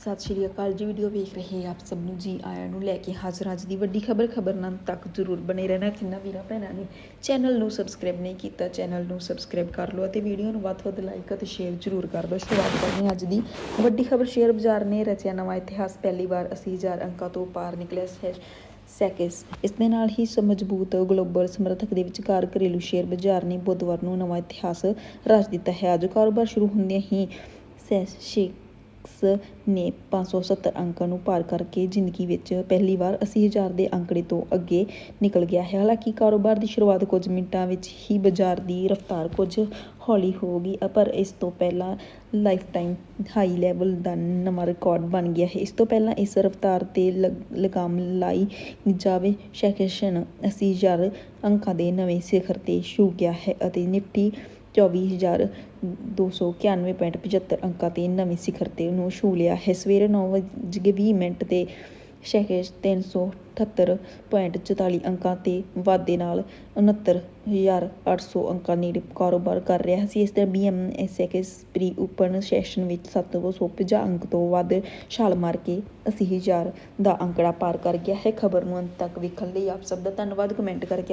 ਸਤਿ ਸ਼੍ਰੀ ਅਕਾਲ ਜੀ ਵੀਡੀਓ ਵੇਖ ਰਹੇ ਆਪ ਸਭ ਨੂੰ, ਜੀ ਆਇਆਂ ਨੂੰ ਲੈ ਕੇ ਹਾਜ਼ਰ ਅੱਜ ਦੀ ਵੱਡੀ ਖਬਰ ਖਬਰ ਤੱਕ ਜ਼ਰੂਰ ਬਣੇ ਰਹਿਣਾ, ਕਿੰਨਾ ਵੀਰਾਂ ਭੈਣਾਂ ਨੇ ਚੈਨਲ ਨੂੰ ਸਬਸਕ੍ਰਾਈਬ ਨਹੀਂ ਕੀਤਾ ਚੈਨਲ ਨੂੰ ਸਬਸਕ੍ਰਾਈਬ ਕਰ ਲਓ ਅਤੇ ਵੀਡੀਓ ਨੂੰ ਵੱਧ ਤੋਂ ਵੱਧ ਲਾਈਕ ਅਤੇ ਸ਼ੇਅਰ ਜ਼ਰੂਰ ਕਰ ਦਿਓ। ਸ਼ੁਰੂਆਤ ਕਰਦੇ ਹਾਂ ਅੱਜ ਦੀ ਵੱਡੀ ਖਬਰ, ਸ਼ੇਅਰ ਬਾਜ਼ਾਰ ਨੇ ਰਚਿਆ ਨਵਾਂ ਇਤਿਹਾਸ, ਪਹਿਲੀ ਵਾਰ 80000 ਅੰਕਾਂ ਤੋਂ ਪਾਰ ਨਿਕਲਿਆ ਹੈ ਸੈਕਿਸ ਇਸ ਦੇ ਨਾਲ ਹੀ ਮਜ਼ਬੂਤ ਗਲੋਬਲ ਸਮਰਥਕ ਦੇ ਵਿਚਕਾਰ ਘਰੇਲੂ ਸ਼ੇਅਰ ਬਾਜ਼ਾਰ ਨੇ ਬੁੱਧਵਾਰ ਨੂੰ ਨਵਾਂ ਇਤਿਹਾਸ ਰਚ ਦਿੱਤਾ ਹੈ। ਅੱਜ ਕਾਰੋਬਾਰ ਸ਼ੁਰੂ ਹੁੰਦਿਆਂ ਹੀ ਸੈਸ਼ਿਕਸ ਨੇ 570 ਅੰਕਾਂ ਨੂੰ ਪਾਰ ਕਰਕੇ ਜ਼ਿੰਦਗੀ ਵਿੱਚ ਪਹਿਲੀ ਵਾਰ 80000 ਦੇ ਅੰਕੜੇ ਤੋਂ ਅੱਗੇ ਨਿਕਲ ਗਿਆ ਹੈ। ਹਾਲਾਂਕਿ ਕਾਰੋਬਾਰ ਦੀ ਸ਼ੁਰੂਆਤ ਕੁਝ ਮਿੰਟਾਂ ਵਿੱਚ ਹੀ ਬਾਜ਼ਾਰ ਦੀ ਰਫ਼ਤਾਰ ਕੁਝ ਹੌਲੀ ਹੋ ਗਈ, ਪਰ ਇਸ ਤੋਂ ਪਹਿਲਾਂ ਲਾਈਫ ਟਾਈਮ ਹਾਈ ਲੈਵਲ ਦਾ ਨਵਾਂ ਰਿਕਾਰਡ ਬਣ ਗਿਆ ਹੈ। ਇਸ ਤੋਂ ਪਹਿਲਾਂ ਇਸ ਰਫ਼ਤਾਰ ਤੇ ਲਗ- ਲਗਾਮ ਲਾਈ ਜਾਵੇ ਸੈਕਸ਼ਨ 80000 ਅੰਕਾਂ ਦੇ ਨਵੇਂ ਸਿਖਰ ਤੇ ਛੂ ਗਿਆ ਹੈ ਅਤੇ ਨਿਫਟੀ 24291.75 ਅੰਕਾਂ ਤੇ ਨਵੇਂ ਸਿਖਰ ਤੇ ਨੂੰ ਛੂ ਲਿਆ। ਹੈ ਸਵੇਰੇ 9:20 ਮਿੰਟ ਤੇ ਸੈਕ ਤਿੰਨ ਸੌ ਅਠੱਤਰ ਪੁਆਇੰਟ ਚੁਤਾਲੀ ਅੰਕਾਂ ਤੇ ਵਾਧੇ ਨਾਲ 69,800 ਅੰਕਾਂ ਨੇੜੇ ਕਾਰੋਬਾਰ ਕਰ ਰਿਹਾ ਸੀ। ਇਸ ਤਰ੍ਹਾਂ ਬੀਐਮਐਸਐਕਸ ਪ੍ਰੀ ਓਪਨ ਸੈਸ਼ਨ ਵਿੱਚ 750 ਅੰਕ ਤੋਂ ਵੱਧ ਛਾਲ ਮਾਰ ਕੇ ਅੱਸੀ ਹਜ਼ਾਰ ਦਾ ਅੰਕੜਾ ਪਾਰ ਕਰ ਗਿਆ। ਹੈ ਖਬਰ ਨੂੰ ਅੰਤ ਤੱਕ ਵੇਖਣ ਲਈ ਆਪ ਸਭ ਦਾ ਧੰਨਵਾਦ। ਕਮੈਂਟ ਕਰਕੇ